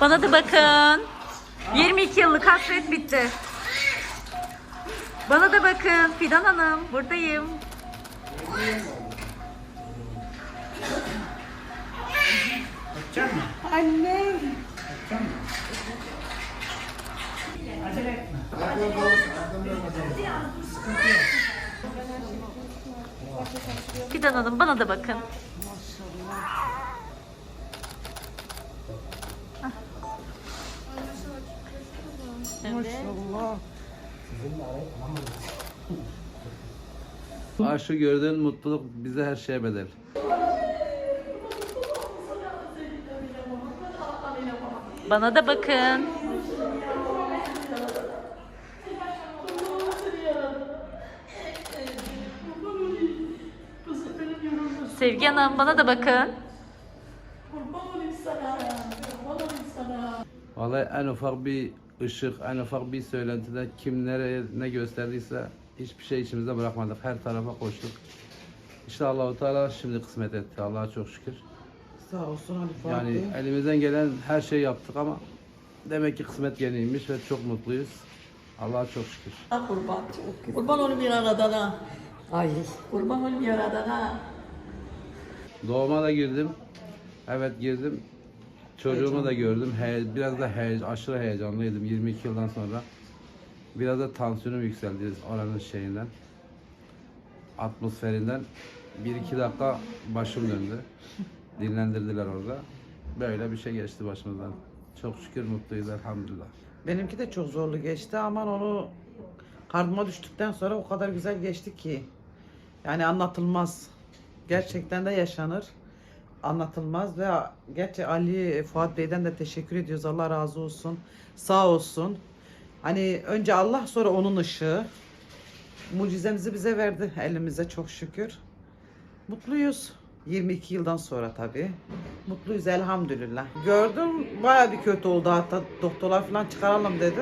Bana da bakın. 22 yıllık hasret bitti. Bana da bakın Fidan Hanım buradayım. Annem. Acele etme. Fidan Hanım bana da bakın. Maşallah. Aşı gördüğün mutluluk bize her şeye bedel. Bana da bakın. Sevgi Hanım bana da bakın. Vallahi en ufak bir ışık, en ufak bir söylentide kim nereye ne gösterdiyse hiçbir şey içimizde bırakmadık. Her tarafa koştuk. İşte Allahu Teala şimdi kısmet etti. Allah'a çok şükür. Sağ olsun Ali Fatih. Yani elimizden gelen her şeyi yaptık ama demek ki kısmet geniymiş ve çok mutluyuz. Allah'a çok şükür. Ah, kurban. Kurban olayım yaradana. Ay. Kurban olayım yaradana. Doğuma da girdim. Evet girdim. Çocuğumu da gördüm. He, biraz da he, aşırı heyecanlıydım 22 yıldan sonra. Biraz da tansiyonum yükseldi oranın şeyinden. Atmosferinden. Bir iki dakika başım döndü. Dinlendirdiler orada. Böyle bir şey geçti başımızdan. Çok şükür mutluyuz elhamdülillah. Benimki de çok zorlu geçti ama onu karnıma düştükten sonra o kadar güzel geçti ki. Yani anlatılmaz. Gerçekten de yaşanır. Anlatılmaz ve gerçi Ali Fuat Bey'den de teşekkür ediyoruz. Allah razı olsun. Sağ olsun. Hani önce Allah sonra onun ışığı. Mucizemizi bize verdi elimize çok şükür. Mutluyuz. 22 yıldan sonra tabii. Mutluyuz elhamdülillah. Gördüm baya bir kötü oldu hatta doktorlar falan çıkaralım dedi.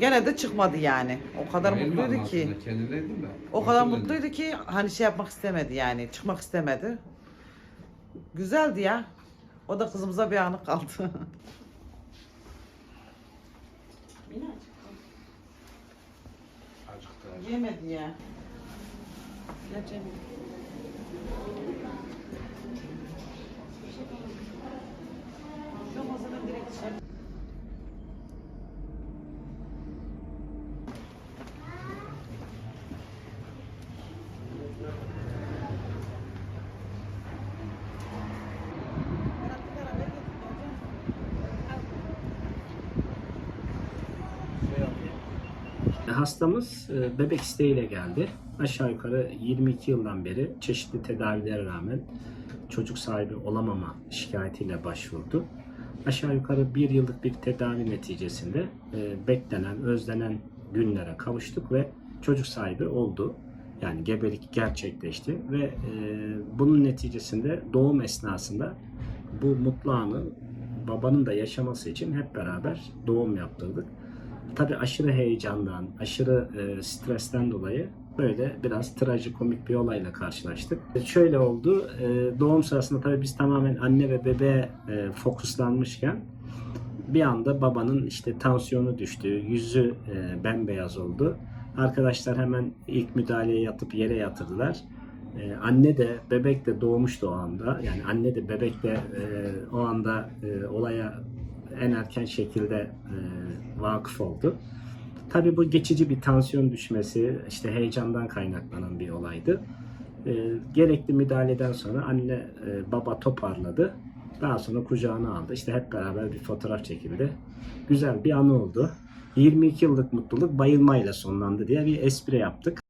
Gene de çıkmadı yani. O kadar mutluydu ki. O kadar mutluydu ki hani şey yapmak istemedi yani. Çıkmak istemedi. Güzeldi ya. O da kızımıza bir anı kaldı. Acıktı. Yemedi ya. Gerçekten. Hastamız e, bebek isteğiyle geldi. Aşağı yukarı 22 yıldan beri çeşitli tedavilere rağmen çocuk sahibi olamama şikayetiyle başvurdu. Aşağı yukarı bir yıllık bir tedavi neticesinde e, beklenen, özlenen günlere kavuştuk ve çocuk sahibi oldu. Yani gebelik gerçekleşti ve e, bunun neticesinde doğum esnasında bu mutlu anı babanın da yaşaması için hep beraber doğum yaptırdık. Tabii aşırı heyecandan, aşırı e, stresten dolayı böyle biraz trajikomik bir olayla karşılaştık. E, Şöyle oldu, e, doğum sırasında tabii biz tamamen anne ve bebeğe e, fokuslanmışken bir anda babanın işte tansiyonu düştü, yüzü e, bembeyaz oldu. Arkadaşlar hemen ilk müdahaleye yatıp yere yatırdılar. E, anne de bebek de doğmuştu o anda. Yani anne de bebek de e, o anda e, olaya en erken şekilde e, vakıf oldu. Tabii bu geçici bir tansiyon düşmesi, işte heyecandan kaynaklanan bir olaydı. E, gerekli müdahaleden sonra anne e, baba toparladı. Daha sonra kucağına aldı. İşte hep beraber bir fotoğraf çekildi. Güzel bir anı oldu. 22 yıllık mutluluk bayılmayla sonlandı diye bir espri yaptık.